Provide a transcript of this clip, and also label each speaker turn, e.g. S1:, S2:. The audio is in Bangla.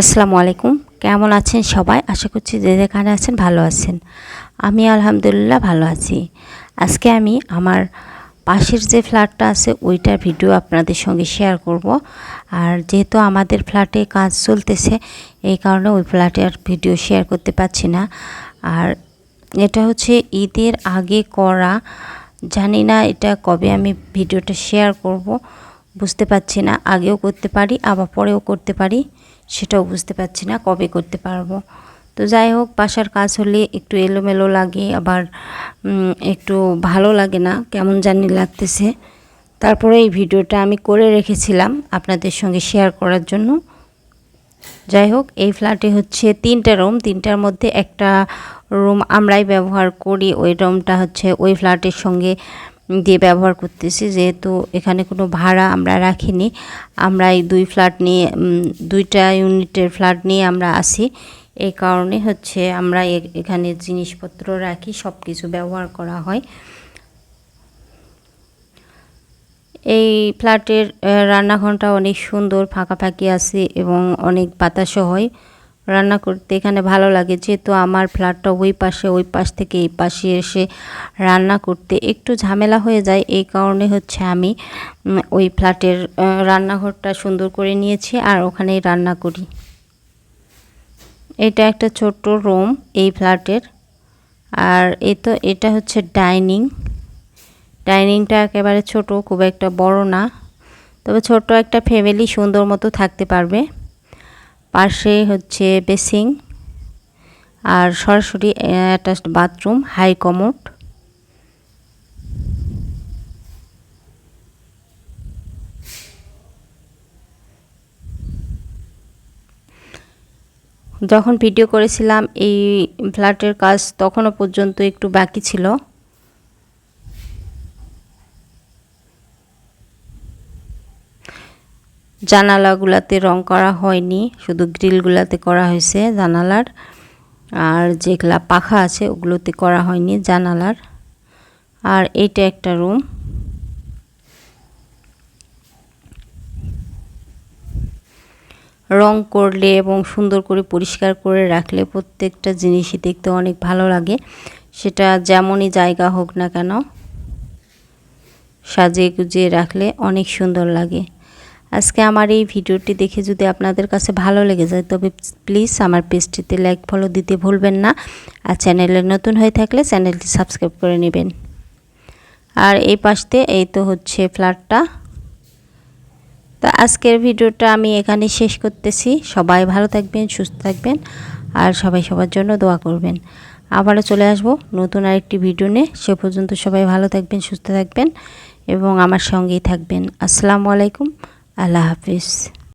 S1: আসসালামু আলাইকুম। কেমন আছেন সবাই? আশা করছি যে যেখানে আছেন ভালো আছেন। আমি আলহামদুলিল্লাহ ভালো আছি। আজকে আমি আমার পাশের যে ফ্ল্যাটটা আছে, ওইটার ভিডিও আপনাদের সঙ্গে শেয়ার করব। আর যেহেতু আমাদের ফ্ল্যাটে কাজ চলতেছে, এই কারণে ওই ফ্ল্যাটের ভিডিও শেয়ার করতে পারছি না। আর এটা হচ্ছে ঈদের আগে করা। জানি না এটা কবে আমি ভিডিওটা শেয়ার করব, বুঝতে পারছি না। আগেও করতে পারি, আবার পরেও করতে পারি। সেটাও বুঝতে পারছি না, কবে করতে পারব। তো যাই হোক, বাসার কাজ হলে একটু এলোমেলো লাগে, আবার একটু ভালো লাগে না, কেমন জানি লাগতেছে। তারপরে এই ভিডিওটা আমি করে রেখেছিলাম আপনাদের সঙ্গে শেয়ার করার জন্য। যাই হোক, এই ফ্ল্যাটে হচ্ছে তিনটা রুম তিনটার মধ্যে একটা রুম আমরাই ব্যবহার করি, ওই রুমটা হচ্ছে ওই ফ্ল্যাটের সঙ্গে দিয়ে ব্যবহার করতেছি। যেহেতু এখানে কোনো ভাড়া আমরা রাখিনি, আমরা এই দুই ফ্ল্যাট নিয়ে দুইটা ইউনিটের ফ্ল্যাট নিয়ে আমরা আসি এই কারণে হচ্ছে আমরা এখানে জিনিসপত্র রাখি সব কিছু ব্যবহার করা হয়। এই ফ্ল্যাটের রান্নাঘরটা অনেক সুন্দর, ফাঁকাফাঁকি আছে এবং অনেক বাতাসও হয়। রান্না করতে এখানে ভালো লাগে। যেহেতু আমার ফ্ল্যাটটা ওই পাশে, ওই পাশ থেকে এই পাশে এসে রান্না করতে একটু ঝামেলা হয়ে যায়। এই কারণে হচ্ছে আমি ওই ফ্ল্যাটের রান্নাঘরটা সুন্দর করে নিয়েছি আর ওখানেই রান্না করি। এটা একটা ছোট্ট রুম এই ফ্ল্যাটের। আর এ তো, এটা হচ্ছে ডাইনিং। ডাইনিংটা একেবারে ছোট, খুব একটা বড় না। তবে ছোট একটা ফ্যামিলি সুন্দর মতো থাকতে পারবে। পাশে হচ্ছে বেসিং আর সরাসরি অ্যাটাচড বাথরুম হাই কমোড যখন ভিডিও করেছিলাম, এই ফ্ল্যাটের কাজ তখনও পর্যন্ত একটু বাকি ছিল। জানালাগুলাতে রং করা হয়নি, শুধু গ্রিলগুলাতে করা হয়েছে জানালার। আর যেগুলা পাখা আছে ওগুলোতে করা হয়নি জানালার। আর এইটা একটা রুম। রং করলে এবং সুন্দর করে পরিষ্কার করে রাখলে প্রত্যেকটা জিনিসই দেখতে অনেক ভালো লাগে। সেটা যেমনই জায়গা হোক না কেন, সাজিয়ে গুজিয়ে রাখলে অনেক সুন্দর লাগে। আজকে আমার এই ভিডিওটি দেখে যদি আপনাদের কাছে ভালো লেগে যায়, তবে প্লিজ আমার পেজটিতে লাইক ফলো দিতে ভুলবেন না। আর চ্যানেলে নতুন হয়ে থাকলে চ্যানেলটি সাবস্ক্রাইব করে নেবেন। আর এই পাশতে এই তো হচ্ছে ফ্ল্যাটটা তো আজকের ভিডিওটা আমি এখানে শেষ করতেছি। সবাই ভালো থাকবেন, সুস্থ থাকবেন, আর সবাই সবার জন্য দোয়া করবেন। আবারও চলে আসব নতুন আরেকটি ভিডিও নিয়ে। সে পর্যন্ত সবাই ভালো থাকবেন, সুস্থ থাকবেন, এবং আমার সঙ্গেই থাকবেন। আসসালামু আলাইকুম। আল্লাহ হাফিজ।